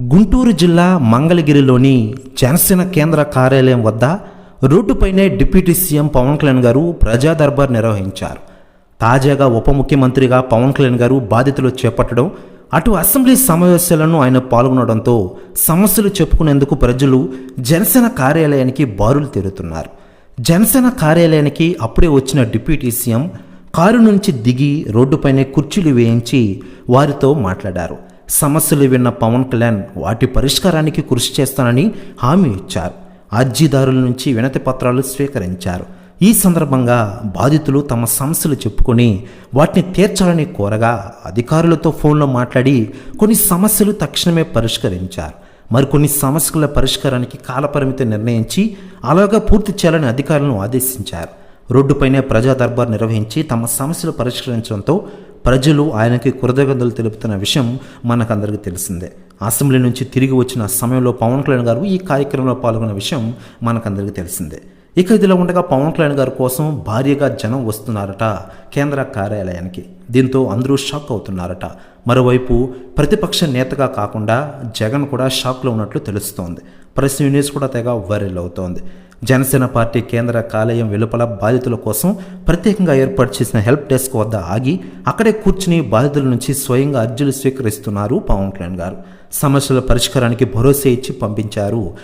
గుంటూరు జిల్లా మంగళగిరిలోని జనసేన కేంద్ర కార్యాలయం వద్ద రోడ్డుపైనే డిప్యూటీ సీఎం పవన్ కళ్యాణ్ గారు ప్రజా దర్బార్ నిర్వహించారు. తాజాగా ఉప ముఖ్యమంత్రిగా పవన్ కళ్యాణ్ గారు బాధ్యతలు చేపట్టడం అటు అసెంబ్లీ సమావేశాలను ఆయన పాల్గొనడంతో సమస్యలు చెప్పుకునేందుకు ప్రజలు జనసేన కార్యాలయానికి బారులు తీరుతున్నారు. జనసేన కార్యాలయానికి అప్పుడే వచ్చిన డిప్యూటీ సీఎం కారు నుంచి దిగి రోడ్డుపైనే కుర్చీలు వేయించి వారితో మాట్లాడారు. సమస్యలు విన్న పవన్ కళ్యాణ్ వాటి పరిష్కారానికి కృషి చేస్తానని హామీ ఇచ్చారు. అర్జీదారుల నుంచి వినతి పత్రాలు స్వీకరించారు. ఈ సందర్భంగా బాధితులు తమ సమస్యలు చెప్పుకొని వాటిని తీర్చాలని కోరగా అధికారులతో ఫోన్లో మాట్లాడి కొన్ని సమస్యలు తక్షణమే పరిష్కరించారు. మరికొన్ని సమస్యల పరిష్కారానికి కాలపరిమితి నిర్ణయించి అలాగా పూర్తి చేయాలని అధికారులను ఆదేశించారు. రోడ్డుపైనే ప్రజా దర్బార్ నిర్వహించి తమ సమస్యలు పరిష్కరించడంతో ప్రజలు ఆయనకి కృతజ్ఞతలు తెలుపుతున్న విషయం మనకందరికీ తెలిసిందే. అసెంబ్లీ నుంచి తిరిగి వచ్చిన సమయంలో పవన్ కళ్యాణ్ గారు ఈ కార్యక్రమంలో పాల్గొన్న విషయం మనకందరికీ తెలిసిందే. ఇక ఇదిలో ఉండగా పవన్ కళ్యాణ్ గారి కోసం భారీగా జనం వస్తున్నారట కేంద్ర కార్యాలయానికి. దీంతో అందరూ షాక్ అవుతున్నారట. మరోవైపు ప్రతిపక్ష నేతగా కాకుండా జగన్ కూడా షాక్లో ఉన్నట్లు తెలుస్తోంది. ప్రెస్ న్యూస్ కూడా తెగ వైరల్ అవుతోంది. జనసేన పార్టీ కేంద్ర కార్యాలయం వెలుపల బాధితుల కోసం ప్రత్యేకంగా ఏర్పాటు చేసిన హెల్ప్ డెస్క్ వద్ద ఆగి అక్కడే కూర్చుని బాధితుల నుంచి స్వయంగా అర్జీలు స్వీకరిస్తున్నారు పవన్ కళ్యాణ్ గారు. సమస్యల పరిష్కారానికి భరోసా ఇచ్చి పంపించారు.